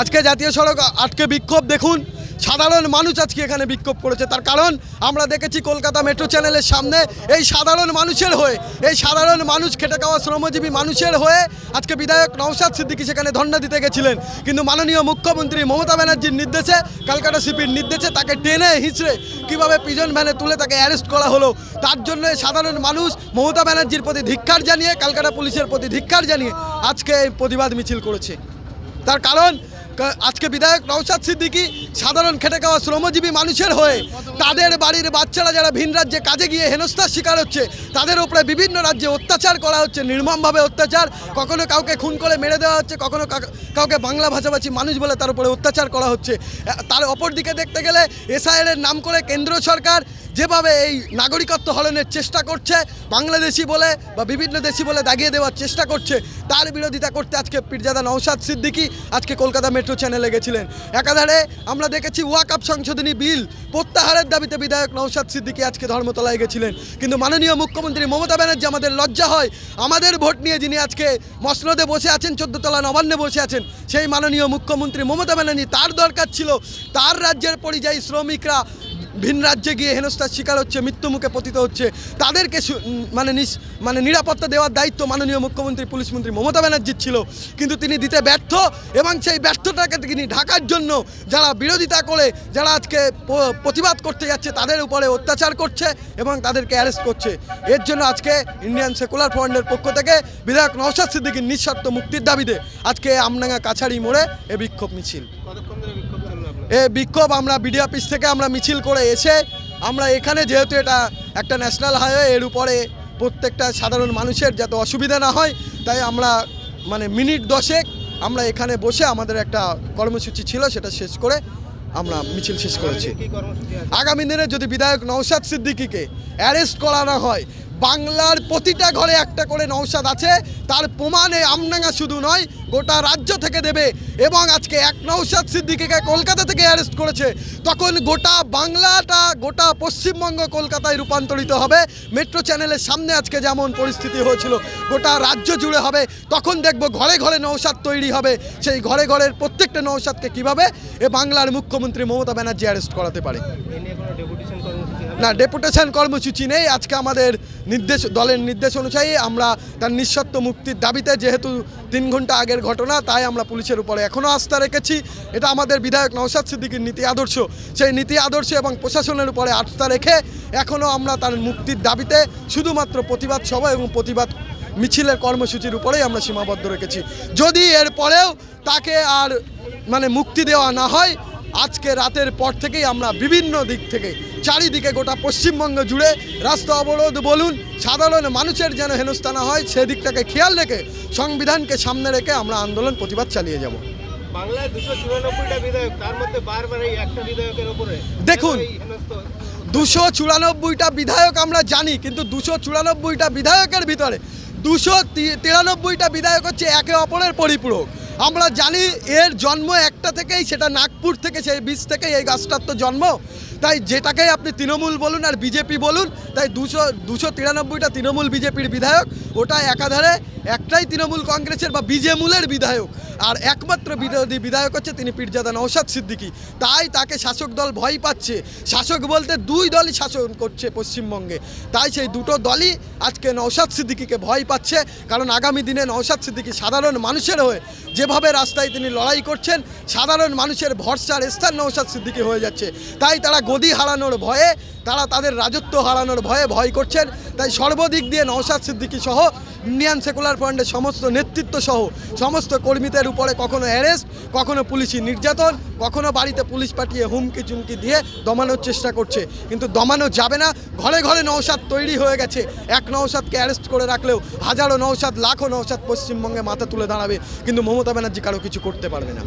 আজকে জাতীয় সড়ক আটকে বিক্ষোভ, দেখুন। সাধারণ মানুষ আজকে এখানে বিক্ষোভ করেছে। তার কারণ, আমরা দেখেছি কলকাতা মেট্রো চ্যানেলের সামনে এই সাধারণ মানুষের হয়ে, এই সাধারণ মানুষ খেটে খাওয়া শ্রমজীবী মানুষের হয়ে আজকে বিধায়ক নওশাদ সিদ্দিকি সেখানে ধর্ণা দিতে গেছিলেন। কিন্তু মাননীয় মুখ্যমন্ত্রী মমতা ব্যানার্জির নির্দেশে ক্যালকাটা সিপির নির্দেশে তাকে টেনে হিঁচড়ে কীভাবে পিজন ভ্যানে তুলে তাকে অ্যারেস্ট করা হলো, তার জন্য সাধারণ মানুষ মমতা ব্যানার্জির প্রতি ধিক্কার জানিয়ে ক্যালকাটা পুলিশের প্রতি ধিক্কার জানিয়ে আজকে এই প্রতিবাদ মিছিল করেছে। তার কারণ আজকে বিধায়ক নওশাদ সিদ্দিকী সাধারণ খেটে খাওয়া শ্রমজীবী মানুষের হয়ে তাদের বাড়ির বাচ্চারা যারা ভিন রাজ্যে কাজে গিয়ে হেনস্থার শিকার হচ্ছে, তাদের উপরে বিভিন্ন রাজ্যে অত্যাচার করা হচ্ছে, নির্মমভাবে অত্যাচার। কখনো কাউকে খুন করে মেরে দেওয়া হচ্ছে, কখনো কাউকে বাংলা ভাষাভাষী মানুষ বলে তার উপরে অত্যাচার করা হচ্ছে। তার অপর দিকে দেখতে গেলে এসআইএর নাম করে কেন্দ্র সরকার যেভাবে এই নাগরিকত্ব হরণের চেষ্টা করছে, বাংলাদেশি বলে বা বিভিন্ন দেশি বলে দাগিয়ে দেওয়ার চেষ্টা করছে, তার বিরোধিতা করতে আজকে পীরজাদা নওশাদ সিদ্দিকী আজকে কলকাতা মেট্রো চ্যানেলে গেছিলেন। একাধারে আমরা দেখেছি ওয়াকআপ সংশোধনী বিল প্রত্যাহারের দাবিতে বিধায়ক নৌসাদ সিদ্দিকী আজকে ধর্মতলায় গেছিলেন। কিন্তু মাননীয় মুখ্যমন্ত্রী মমতা ব্যানার্জি, আমাদের লজ্জা হয়। আমাদের ভোট নিয়ে যিনি আজকে মসনদে বসে আছেন, চোদ্দতলা নবান্নে বসে আছেন, সেই মাননীয় মুখ্যমন্ত্রী মমতা ব্যানার্জি, তার দরকার ছিল, তার রাজ্যের পরিযায়ী শ্রমিকরা ভিন রাজ্যে গিয়ে হেনস্থার শিকার হচ্ছে মৃত্যুমুখে পতিত হচ্ছে। তাদেরকে মানে মানে নিরাপত্তা দেওয়ার দায়িত্ব মাননীয় মুখ্যমন্ত্রী, পুলিশ মন্ত্রী মমতা ব্যানার্জির ছিল। কিন্তু তিনি দিতে ব্যর্থ এবং সেই ব্যর্থটাকে তিনি ঢাকার জন্য যারা বিরোধিতা করে, যারা আজকে প্রতিবাদ করতে যাচ্ছে, তাদের উপরে অত্যাচার করছে এবং তাদেরকে অ্যারেস্ট করছে। এর জন্য আজকে ইন্ডিয়ান সেকুলার ফ্রন্টের পক্ষ থেকে বিধায়ক নওশাদ সিদ্দিকীর নিঃস্বার্থ মুক্তির দাবিতে আজকে আমডাঙ্গা কাছাড়ি মোড়ে এ বিক্ষোভ মিছিল। এ বিক্ষোভ আমরা বিডি অফিস থেকে আমরা মিছিল করে এসে আমরা এখানে যেহেতু এটা একটা ন্যাশনাল হাইওয়ে, এর উপরে প্রত্যেকটা সাধারণ মানুষের যাতে অসুবিধা না হয়, তাই আমরা মানে মিনিট দশেক আমরা এখানে বসে আমাদের একটা কর্মসূচি ছিল, সেটা শেষ করে আমরা মিছিল শেষ করেছি। আগামী দিনে যদি বিধায়ক নৌসাদ সিদ্দিকিকে অ্যারেস্ট করানো হয় বাংলার প্রতিটা ঘরে একটা করে নৌসাদ আছে। তার প্রমাণে আমডাঙ্গা শুধু নয় গোটা রাজ্য থেকে দেবে। এবং আজকে এক নৌসাদ সিদ্দিকীকে কলকাতা থেকে অ্যারেস্ট করেছে। তখন গোটা বাংলাটা গোটা পশ্চিমবঙ্গ কলকাতায় রূপান্তরিত হবে। মেট্রো চ্যানেলের সামনে আজকে যেমন পরিস্থিতি হয়েছিল গোটা রাজ্য জুড়ে হবে। তখন দেখব ঘরে ঘরে নৌসাদ তৈরি হবে। সেই ঘরে ঘরের প্রত্যেকটা নৌসাদকে কীভাবে এ বাংলার মুখ্যমন্ত্রী মমতা ব্যানার্জি অ্যারেস্ট করাতে পারে। না ডেপুটেশন কর্মসূচি নেই। আজকে আমাদের নির্দেশ, দলের নির্দেশ অনুযায়ী আমরা তার নিঃশর্ত মুক্তির দাবিতে যেহেতু তিন ঘণ্টা আগের ঘটনা, তাই আমরা পুলিশের উপরে এখনও আস্থা রেখেছি। এটা আমাদের বিধায়ক নওশাদ সিদ্দিকীর নীতি আদর্শ। সেই নীতি আদর্শ এবং প্রশাসনের উপরে আস্থা রেখে এখনও আমরা তার মুক্তির দাবিতে শুধুমাত্র প্রতিবাদ সভা এবং প্রতিবাদ মিছিলের কর্মসূচির উপরেই আমরা সীমাবদ্ধ রেখেছি। যদি এরপরেও তাকে আর মানে মুক্তি দেওয়া না হয়, আজকে রাতের পর থেকেই আমরা বিভিন্ন দিক থেকে চারিদিকে গোটা পশ্চিমবঙ্গ জুড়ে রাস্তা অবরোধ বলুন সাধারণ মানুষের যেন হেনস্থা না হয় সেদিকটাকে খেয়াল রেখে সংবিধানকে সামনে রেখে আমরা আন্দোলন প্রতিবাদ চালিয়ে যাব বাংলায় দুশো চুরানব্বইটা বিধায়ক তার মধ্যে বারবার এই একটা বিধায়কের উপরে দেখুন। দুশো চুরানব্বইটা বিধায়ক আমরা জানি কিন্তু দুশো চুরানব্বইটা বিধায়কের ভিতরে দুশো তিরানব্বইটা বিধায়ক হচ্ছে একে অপরের পরিপূরক আমরা জানি এর জন্ম একটা থেকেই, সেটা নাগপুর থেকে, সেই বীজ থেকেই এই গাছটার তো জন্ম। তাই যেটাকেই আপনি তৃণমূল বলুন আর বিজেপি বলুন, তাই দুশো দুশো তিরানব্বইটা তৃণমূল বিজেপির বিধায়ক, ওটা একাধারে একটাই তৃণমূল কংগ্রেসের বা বিজেমূলের বিধায়ক। আর একমাত্র বিরোধী বিধায়ক হচ্ছে তিনি পীরজাদা নৌসাদ সিদ্দিকী। তাই তাকে শাসক দল ভয় পাচ্ছে। শাসক বলতে দুই দলই শাসন করছে পশ্চিমবঙ্গে। তাই সেই দুটো দলই আজকে নৌসাদ সিদ্দিকীকে ভয় পাচ্ছে। কারণ আগামী দিনে নৌসাদ সিদ্দিকী সাধারণ মানুষের হয়ে যেভাবে রাস্তায় তিনি লড়াই করছেন, সাধারণ মানুষের ভরসার স্থান নৌসাদ সিদ্দিকী হয়ে যাচ্ছে। তাই তারা গদি হারানোর ভয়ে, তারা তাদের রাজত্ব হারানোর ভয়ে ভয় করছেন। তাই সর্বদিক দিয়ে নওশাদ সিদ্দিকী সহ ইন্ডিয়ান সেকুলার ফ্রন্টের সমস্ত নেতৃত্ব সহ সমস্ত কর্মীদের উপরে কখনো অ্যারেস্ট কখনো পুলিশি নির্যাতন, কখনো বাড়িতে পুলিশ পাঠিয়ে হুমকি চুমকি দিয়ে দমানোর চেষ্টা করছে। কিন্তু দমানো যাবে না, ঘরে ঘরে নৌসাদ তৈরি হয়ে গেছে। এক নৌসাদকে অ্যারেস্ট করে রাখলেও হাজারো নৌসাদ লাখো নৌসাদ পশ্চিমবঙ্গে মাথা তুলে দাঁড়াবে। কিন্তু মমতা ব্যানার্জি কারও কিছু করতে পারবে না।